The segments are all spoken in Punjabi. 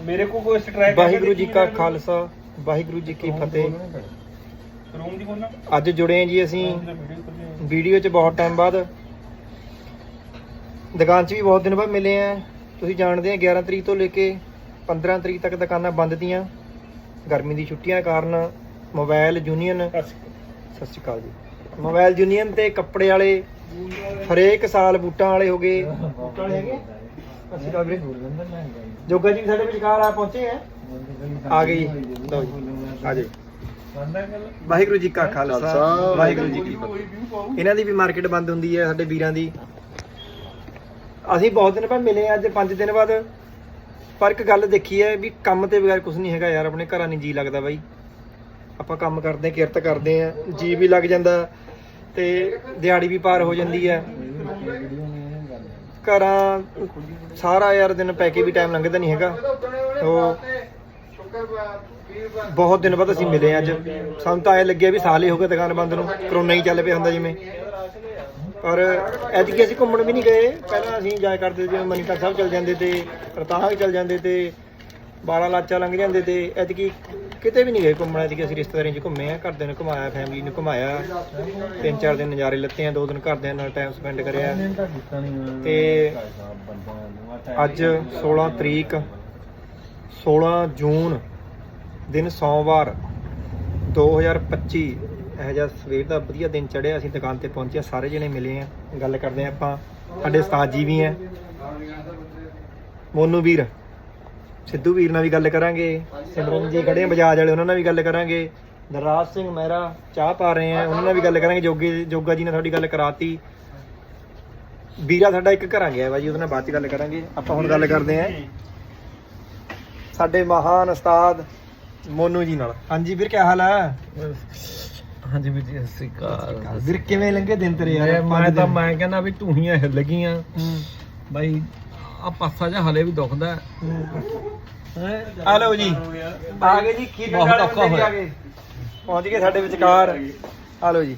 ਮੇਰੇ ਕੋ ਕੋਈ ਸਟ੍ਰੈਕ ਵਾਹਿਗੁਰੂ ਜੀ ਕਾ ਖਾਲਸਾ ਵਾਹਿਗੁਰੂ ਜੀ ਕੀ ਫਤਿਹ। ਰੂਮ ਦੀ ਕੋਨਾ ਅੱਜ ਜੁੜੇ ਹਾਂ ਜੀ ਅਸੀਂ। ਵੀਡੀਓ 'ਚ ਬਹੁਤ ਟਾਈਮ ਬਾਅਦ। ਦੁਕਾਨ 'ਚ ਵੀ ਬਹੁਤ ਦਿਨ ਬਾਅਦ ਮਿਲੇ ਆ ਤੁਸੀਂ ਜਾਣਦੇ ਆ 11 ਤਰੀਕ ਤੋਂ ਲੈ ਕੇ 15 ਤਰੀਕ ਤੱਕ ਦੁਕਾਨਾਂ ਬੰਦ ਤੀਆਂ। ਗਰਮੀ ਦੀ ਛੁੱਟੀਆਂ ਕਾਰਨ ਮੋਬਾਈਲ ਯੂਨੀਅਨ ਸਤਿ ਸ਼੍ਰੀ ਅਕਾਲ। ਜੀ। ਮੋਬਾਈਲ ਯੂਨੀਅਨ ਤੇ ਕੱਪੜੇ ਵਾਲੇ ਹਰੇਕ ਸਾਲ ਬੂਟਾਂ ਵਾਲੇ ਹੋ ਗਏ। ਬੂਟਾਂ ਵਾਲੇ ਹੈਗੇ? ਸ਼੍ਰੀ ਅਕਾਲ ਵੀਰੇ ਜੋਗਾ ਜੀ ਸਾਡੇ ਵਿਚਕਾਰ ਆ ਪਹੁੰਚੇ ਆ। ਆ ਜੀ। ਲਓ ਜੀ ਆ ਜੀ ਵਾਹਿਗੁਰੂ ਜੀ ਕਾ ਖਾਲਸਾ ਵਾਹਿਗੁਰੂ ਜੀ ਕੀ ਫਤਿਹ। ਇਹਨਾਂ ਦੀ ਵੀ ਮਾਰਕੀਟ ਬੰਦ ਹੁੰਦੀ ਹੈ ਸਾਡੇ ਵੀਰਾਂ ਦੀ। ਅਸੀਂ ਬਹੁਤ ਦਿਨ ਬਾਅਦ ਮਿਲੇ ਅੱਜ 5 ਦਿਨ ਬਾਅਦ। ਪਰ ਇੱਕ ਗੱਲ ਦੇਖੀ ਹੈ ਵੀ ਕੰਮ ਤੇ ਬਗੈਰ ਕੁਝ ਨਹੀਂ ਹੈਗਾ ਯਾਰ ਆਪਣੇ ਘਰਾਂ ਨਹੀਂ ਜੀ ਲੱਗਦਾ ਬਾਈ। ਆਪਾਂ ਕੰਮ ਕਰਦੇ ਕਿਰਤ ਕਰਦੇ ਆ ਜੀ ਵੀ ਲੱਗ ਜਾਂਦਾ ਤੇ ਦਿਹਾੜੀ ਵੀ ਪਾਰ ਹੋ ਜਾਂਦੀ ਹੈ। ਘਰਾਂ ਸਾਰਾ ਯਾਰ ਦਿਨ ਪੈ ਕੇ ਵੀ ਟਾਈਮ ਲੰਘਦਾ ਨਹੀਂ ਹੈਗਾ। ਤੋ ਬਹੁਤ ਦਿਨ ਬਾਅਦ ਅਸੀਂ ਮਿਲੇ ਅੱਜ। ਸਾਨੂੰ ਤਾਂ ਐ ਲੱਗਿਆ ਵੀ ਸਾਲ ਹੀ ਹੋ ਗਏ ਦੁਕਾਨ ਬੰਦ ਨੂੰ। ਕਰੋਨਾ ਹੀ ਚੱਲ ਪਿਆ ਹੁੰਦਾ ਜਿਵੇਂ। ਪਰ ਐਤਕੀ ਅਸੀਂ ਘੁੰਮਣ ਵੀ ਨਹੀਂ ਗਏ। ਪਹਿਲਾਂ ਅਸੀਂ ਜਾਇਆ ਕਰਦੇ ਜਿਵੇਂ ਮਨੀਕਰ ਸਾਹਿਬ ਚਲ ਜਾਂਦੇ ਤੇ ਰਤਾਹਾ ਚਲ ਜਾਂਦੇ ਤੇ ਬਾਲਾ ਲਾਚਾ ਲੰਘ ਜਾਂਦੇ ਤੇ ਐਤਕੀ ਕਿਤੇ ਵੀ ਨਹੀਂ ਗਏ ਘੁੰਮਣ, ਐਤਕੀ ਅਸੀਂ ਰਿਸ਼ਤੇਦਾਰਾਂ 'ਚ ਘੁੰਮੇ ਆ, ਘਰਦਿਆਂ ਨੂੰ ਘੁਮਾਇਆ ਫੈਮਿਲੀ ਨੂੰ ਘੁਮਾਇਆ। ਤਿੰਨ ਚਾਰ ਦਿਨ ਨਜ਼ਾਰੇ ਲੱਤੇ ਆ, ਦੋ ਦਿਨ ਘਰਦਿਆਂ ਨਾਲ ਟਾਈਮ ਸਪੈਂਡ ਕਰਿਆ। ਤੇ ਅੱਜ 16 ਤਰੀਕ 16 ਜੂਨ ਦਿਨ ਸੋਮਵਾਰ 2025 ਇਹ ਜਿਹਾ ਸਵੇਰ ਦਾ ਵਧੀਆ ਦਿਨ ਚੜਿਆ ਅਸੀਂ ਦੁਕਾਨ ਤੇ ਪਹੁੰਚੇ ਸਾਰੇ ਜਣੇ ਮਿਲੇ ਆ, ਗੱਲ ਕਰਦੇ ਆ ਆਪਾਂ, ਸਾਡੇ ਉਸਤਾਦ ਜੀ ਵੀ ਆ ਮੋਨੂ ਵੀਰ। ਸਿੱਧੂ ਵੀਰ ਨਾਲ ਵੀ ਗੱਲ ਕਰਾਂਗੇ ਸਿਮਰਨ ਜੀ ਖੜੇ ਆ ਬਜਾਜ ਵਾਲੇ ਉਹਨਾਂ ਨਾਲ ਵੀ ਗੱਲ ਕਰਾਂਗੇ। ਦਰਰਾਜ ਸਿੰਘ ਮਹਿਰਾ ਚਾਹ ਪਾ ਰਹੇ ਆ ਉਹਨਾਂ ਨਾਲ ਵੀ ਗੱਲ ਕਰਾਂਗੇ ਜੋਗੇ ਜੋਗਾ ਜੀ ਨੇ ਤੁਹਾਡੀ ਗੱਲ ਕਰਾਤੀ। ਵੀਰਾ ਸਾਡਾ ਇੱਕ ਘਰਾਂ ਗਿਆ ਵਾ ਜੀ ਉਹਦੇ ਨਾਲ ਬਾਅਦ ਚ ਗੱਲ ਕਰਾਂਗੇ ਆਪਾਂ ਹੁਣ ਗੱਲ ਕਰਦੇ ਆਂ। ਸਾਡੇ ਮਹਾਨ ਉਸਤਾਦ ਮੋਨੂ ਜੀ ਨਾਲ। ਹਾਂਜੀ ਵੀਰ ਕੀ ਹਾਲ ਹੈ ਹਾਂਜੀ ਵੀਰ ਜੀ ਸਤਿ ਸ਼੍ਰੀ ਅਕਾਲ। ਵੀਰ ਕਿਵੇਂ ਲੰਘੇ ਦਿਨ ਤੇਰੇ ਯਾਰ? ਮੈਂ ਤਾਂ? ਮੈਂ ਕਹਿੰਦਾ ਵੀ ਢੂਹੀਆਂ ਹਿੱਲ ਗਈਆਂ। ਬਾਈ ਆ ਪਾਸਾ ਜਿਹਾ ਹਲੇ ਵੀ ਦੁਖਦਾ ਆ ਲਓ ਜੀ। ਆ ਗਏ ਜੀ ਖੀਰ ਬਹੁਤ ਔਖਾ ਹੋਇਆ। ਪਹੁੰਚ ਗਏ ਸਾਡੇ ਵਿਚਕਾਰ। ਆ ਲਓ ਜੀ।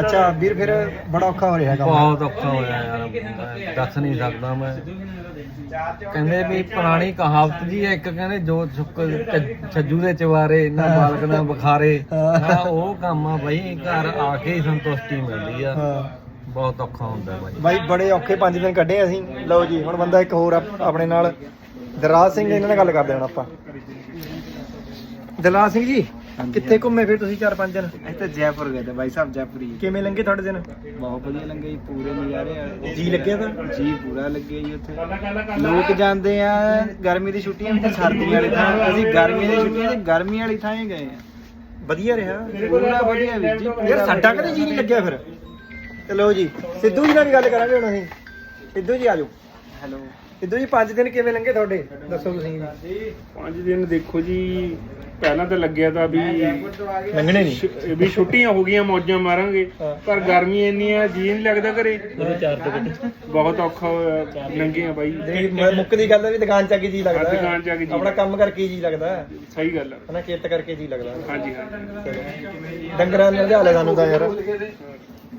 ਅੱਛਾ ਵੀਰ ਫਿਰ ਬੜਾ ਔਖਾ ਹੋ ਰਿਹਾ ਕੰਮ। ਬਹੁਤ ਔਖਾ ਹੋਇਆ ਯਾਰ। ਦੱਸ ਨਹੀਂ ਸਕਦਾ ਮੈਂ। ਕਹਿੰਦੇ ਵੀ ਪੁਰਾਣੀ ਕਹਾਵਤ ਜੀ ਹੈ ਇੱਕ ਕਹਿੰਦੇ ਜੋ ਛੱਜੂ ਦੇ ਚਵਾਰੇ ਨਾ ਬਾਲਕ ਨਾ ਬੁਖਾਰੇ। ਉਹ ਕੰਮ ਆ ਬਾਈ ਘਰ ਆ ਕੇ ਹੀ ਸੰਤੁਸ਼ਟੀ ਮਿਲਦੀ ਆ। ਹਾਂ। ਬਹੁਤ ਔਖਾ ਹੁੰਦਾ ਬਾਈ ਬਾਈ ਬੜੇ ਔਖੇ ਪੰਜ ਦਿਨ ਕੱਢੇ ਅਸੀਂ। ਲਓ ਜੀ ਹੁਣ ਬੰਦਾ ਇੱਕ ਹੋਰ ਆਪ- ਆਪਣੇ ਨਾਲ ਦਰਾਜ ਸਿੰਘ ਇਹਨਾਂ ਨਾਲ ਗੱਲ ਕਰਦੇ ਹੁਣ ਆਪਾਂ। ਦਰਾਜ ਸਿੰਘ ਜੀ ਕਿੱਥੇ ਘੁੰਮੇ ਫਿਰ ਤੁਸੀਂ 4-5 ਦਿਨ? ਇੱਥੇ ਜੈਪੁਰ ਗਏ ਤੇ ਬਾਈ ਸਾਹਿਬ ਜੈਪੁਰੀ ਕਿਵੇਂ ਲੰਘੇ ਤੁਹਾਡੇ ਦਿਨ? ਬਹੁਤ ਵਧੀਆ ਲੰਗੇ ਜੀ ਪੂਰੇ ਨਜ਼ਾਰੇ ਆ। ਜੀ ਲੱਗਿਆ ਤਾਂ? ਜੀ ਪੂਰਾ ਲੱਗੇ ਜੀ ਉੱਥੇ। ਲੋਕ ਜਾਂਦੇ ਆ ਗਰਮੀ ਦੀ ਛੁੱਟੀਆਂ ਵਿੱਚ ਸਰਦੀ ਵਾਲੀ ਥਾਂ। ਅਸੀਂ ਗਰਮੀ ਦੀ ਛੁੱਟੀਆਂ ਤੇ ਗਰਮੀ ਵਾਲੀ ਥਾਂ ਹੀ ਗਏ ਆ। ਵਧੀਆ ਰਿਹਾ। ਪੂਰਾ ਵਧੀਆ ਵੀਰ ਜੀ ਯਾਰ ਸਾਡਾ ਕਦੇ ਜੀ ਨਹੀਂ ਲੱਗਿਆ ਫਿਰ। ਤੇ ਲਓ ਜੀ ਸਿੱਧੂ ਜੀ ਨਾਲ ਵੀ ਗੱਲ ਕਰਾਂਗੇ ਹੁਣ ਅਸੀਂ। ਸਿੱਧੂ ਜੀ ਆਜੋ ਹੈਲੋ। ਸਿੱਧੂ ਜੀ 5 ਦਿਨ ਕਿਵੇਂ ਲੰਘੇ ਤੁਹਾਡੇ? ਦੱਸੋ ਤੁਸੀਂ ਪੰਜ ਦਿਨ ਦੇਖੋ ਜੀ ਪਹਿਲਾਂ ਤਾਂ ਲੱਗਿਆ ਤਾਂ ਵੀ ਲੰਘਣੇ ਨਹੀਂ। ਵੀ ਛੁੱਟੀਆਂ ਹੋ ਗਈਆਂ ਮੌਜਾਂ ਮਾਰਾਂਗੇ। ਹਾਂ। ਪਰ ਗਰਮੀ ਇੰਨੀ ਆ ਜੀ ਨਹੀਂ ਲੱਗਦਾ ਘਰੇ। ਬਹੁਤ ਔਖਾ ਹੋਇਆ ਲੰਘੇ ਆ ਬਾਈ। ਜਿਹੜੀ ਮ- ਮੁੱਕ ਦੀ ਗੱਲ ਹੈ ਵੀ ਦੁਕਾਨ ਚ ਆ ਕੇ ਜੀ ਲੱਗਦਾ। ਹਾਂ, ਦੁਕਾਨ ਚ ਆ ਕੇ ਜੀ ਆਪਣਾ ਕੰਮ ਕਰਕੇ ਜੀ ਲੱਗਦਾ। ਸਹੀ ਗੱਲ ਆ। ਹਨਾ ਕਿਰਤ ਕਰਕੇ ਜੀ ਲੱਗਦਾ। ਹਾਂਜੀ ਹਾਂਜੀ। ਡੰਗਰਾਂ ਨਾਲ ਲਿਆ ਲੈ ਸਾਨੂੰ ਤਾਂ ਯਾਰ।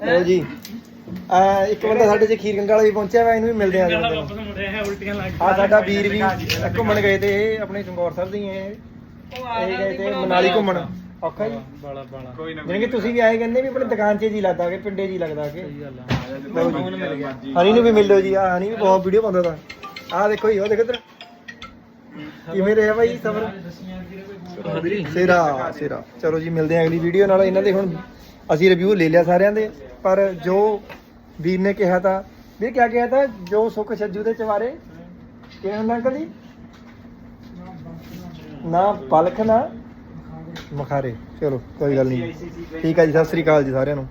ਲਓ ਜੀ। ਆ ਇੱਕ ਬੰਦਾ ਸਾਡੇ ਚ ਖੀਰ ਗੰਗਾ ਵਾਲਾ ਵੀ ਪਹੁੰਚਿਆ ਵਾ ਇਹਨੂੰ ਵੀ ਮਿਲਦੇ ਆ ਜੀ ਆ ਸਾਡਾ ਵੀਰ ਵੀ ਘੁੰਮਣ ਗਏ ਤੇ ਇਹ ਆਪਣੇ ਚੰਗੌਰ ਸਾਹਿਬ ਦੇ ਹੀ। ਇਹ ਗਏ ਤੇ ਮਨਾਲੀ ਘੁੰਮਣ। ਔਖਾ। ਜੀ। ਬਾਲਾ ਬਾਲਾ। ਜਾਣੀ ਕਿ ਤੁਸੀਂ ਵੀ ਆਏ ਕਹਿੰਦੇ ਵੀ ਆਪਣੇ ਦੁਕਾਨ 'ਚ ਜੀ ਲੱਗਦਾ ਕਿ ਪਿੰਡੇ ਜੀ ਲੱਗਦਾ ਕਿ। ਲਓ ਜੀ। ਹਨੀ ਨੂੰ ਵੀ ਮਿਲ ਲਓ ਜੀ। ਆ ਹਨੀ ਵੀ ਬਹੁਤ ਵੀਡੀਓ ਪਾਉਂਦਾ ਤਾਂ। ਆ ਦੇਖੋ ਜੀ ਉਹ ਦੇਖੋ ਇੱਧਰ। ਕਿਵੇਂ ਰਿਹਾ ਭਾਈ ਸਬਰ ਸਿਰਾ ਸਿਰਾ ਚਲੋ ਜੀ ਮਿਲਦੇ ਹਾਂ ਅਗਲੀ ਵੀਡੀਓ ਨਾਲ। ਇਹਨਾਂ ਦੇ ਹੁਣ ਅਸੀਂ ਰਿਵਿਊ ਲੈ ਲਿਆ ਸਾਰਿਆਂ ਦੇ। ਪਰ ਜੋ ਵੀਰ ਨੇ ਕਿਹਾ ਤਾਂ, ਵੀਰ ਕਿਆ ਕਿਹਾ ਤਾਂ, ਜੋ ਸੁੱਖ ਛੱਜੂ ਦੇ ਚਵਾਰੇ ਕਿਵੇਂ ਹੁੰਦਾ ਅੰਕਲ ਜੀ? ਨਾ ਪਲਖ ਨਾ ਮਖਾਰੇ। ਚਲੋ, ਕੋਈ ਗੱਲ ਨਹੀਂ। ਠੀਕ ਆ ਜੀ, ਸਤਿ ਸ੍ਰੀ ਅਕਾਲ ਜੀ ਸਾਰਿਆਂ ਨੂੰ।